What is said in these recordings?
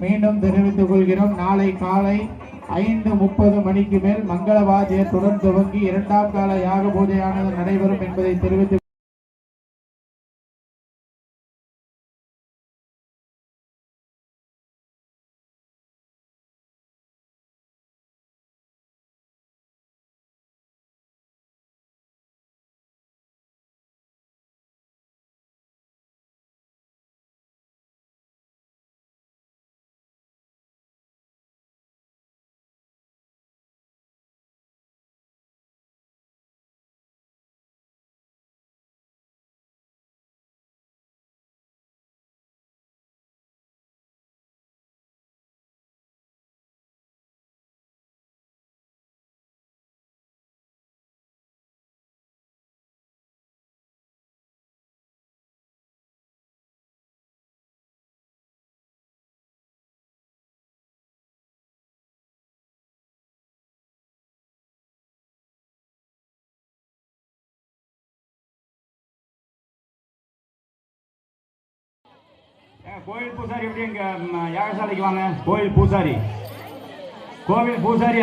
மீண்டும் தெரிவித்துக் கொள்கிறோம். நாளை காலை ஐந்து முப்பது மணிக்கு மேல் மங்கள வாத்தியத்துடன் துவங்கி இரண்டாம் கால யாக பூஜையானது நடைபெறும் என்பதை தெரிவித்து கோயில் பூசாரி எப்படி இங்க யாகசாலைக்கு வாங்க? கோயில் பூசாரி. கோவில் பூசாரி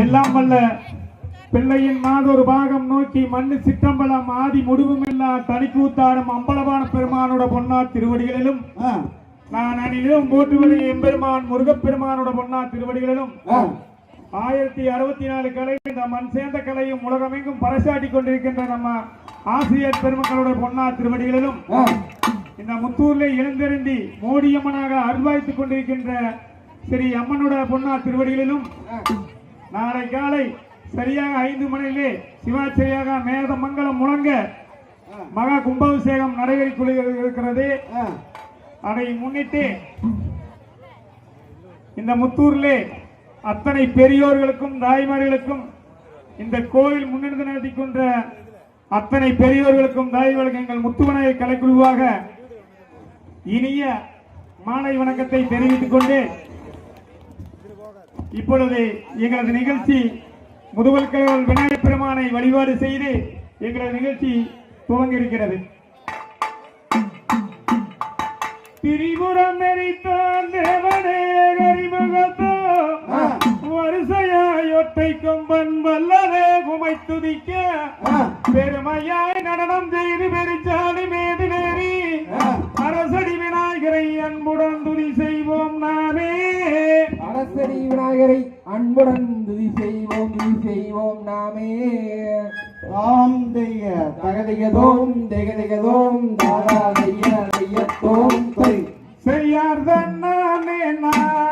எல்லாம் வல்ல பிள்ளையின் மாதொரு பாகம் நோக்கி மண்ணு சிற்றம்பலம் ஆதி முடிவுமில்லா தனிக்கூத்தாடும் அம்பலவான பெருமானோட பொன்னா திருவடிகளிலும் நான் அணிலும் போற்றுவது எம்பெருமான் முருகப்பெருமானோட பொன்னா திருவடிகளிலும். ஆயிரத்தி அறுபத்தி நாலு கலை இந்த மண் சேர்ந்த கலையும் உலகமெங்கும் பறைசாட்டி கொண்டிருக்கின்ற நம்ம ஆசிரியர் பெருமக்களோட பொன்னா திருவடிகளிலும். இந்த முத்தூர்ல எழுந்தருந்தி மோடியம்மனாக அருள்வாய்த்துக் கொண்டிருக்கின்ற ஸ்ரீ அம்மனோட பொன்னா திருவடிகளிலும். நாளை காலை சரியாக ஐந்து மணியிலே சிவாச்சரியாக மேத மங்கலம் முழங்க மகா கும்பாபிஷேகம் நடைபெறிக் அதை முன்னிட்டு இந்த முத்தூரிலே அத்தனை பெரியோர்களுக்கும் தாய்மார்களுக்கும் இந்த கோவில் முன்னிருந்து நடத்தி கொண்ட அத்தனை பெரியோர்களுக்கும் தாய்மார்களுக்கும் எங்கள் முத்துவனாய கலைக்குழுவாக இனிய மாலை வணக்கத்தை தெரிவித்துக் கொண்டு இப்பொழுது எங்களது நிகழ்ச்சி முதுவல் கடவுள் விநாயகப் பெருமானை வழிபாடு செய்து எங்களது நிகழ்ச்சி துவங்க இருக்கிறது திரிபுரம் எரித்தான் தேவனே கரிமுகத்தோ வரிசையாய் ஒற்றை கொம்பன் வல்லதே குமை துதிக்க. பெருமையாய் நடனம் செய்து பெருச்சாலி மேது நேரி அரசடி விநாயகரை அன்புடன் துதி செய்வோம் நாமே. அரசரி விநாயகரை அன்புடன் துதி செய்வோம் துதி செய்வோம் நாமே. ஆம் தெய்ய தகதிகதோம் திகதிகதோம் தாதா தைய தையத்தோம் தை செய்யார் தன்னானே நானே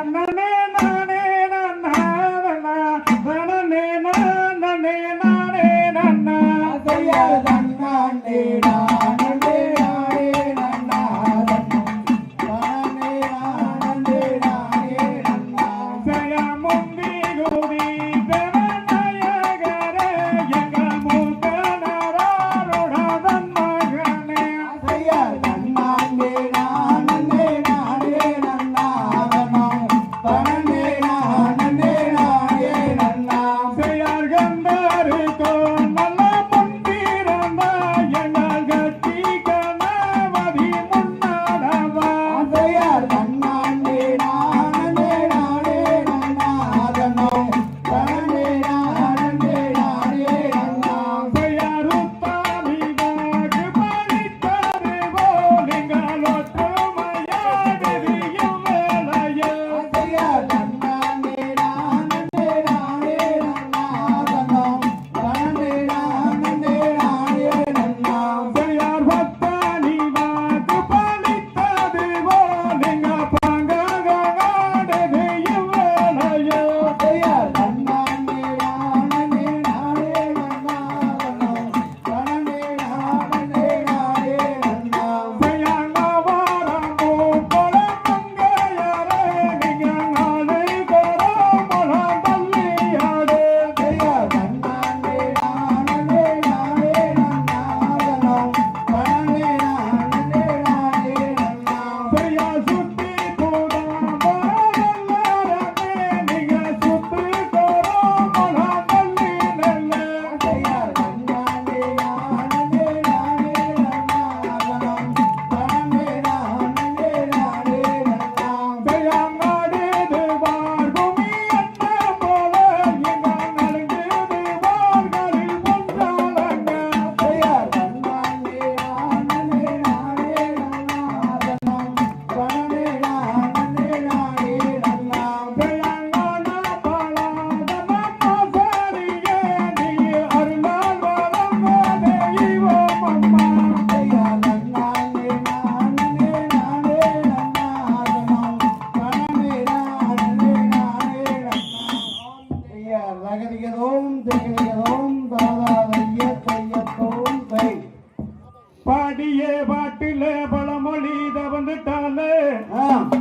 பாடியே பாட்டுல பழமொழி தவந்துட்டாலே.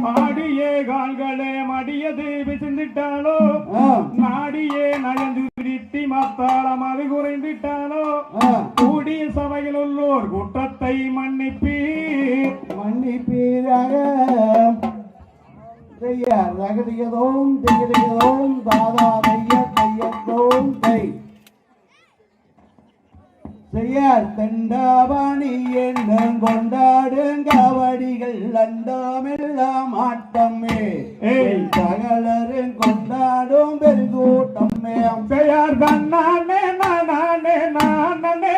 பாடியே கால்களே மடியது விசிந்துட்டாலோ. நாடியே நயந்து திருத்தி மத்தாளம் அது குறைந்துட்டாலோ. கூடிய சபையில் உள்ளோர் குற்றத்தை மன்னிப்பீர். மன்னிப்பீராக. ரகதியதோம் திகதியதோம் தாதா தைய தையத்தோம் தை பெரியார் தண்டாபாணி என்றும் கொண்டாடுங்கவடிகள் அந்தாமெல்லாம் ஆட்டமே. தகலரும் கொண்டாடும் பெருங்கூட்டமே. பெரியார் கண்ணானே நானே நானே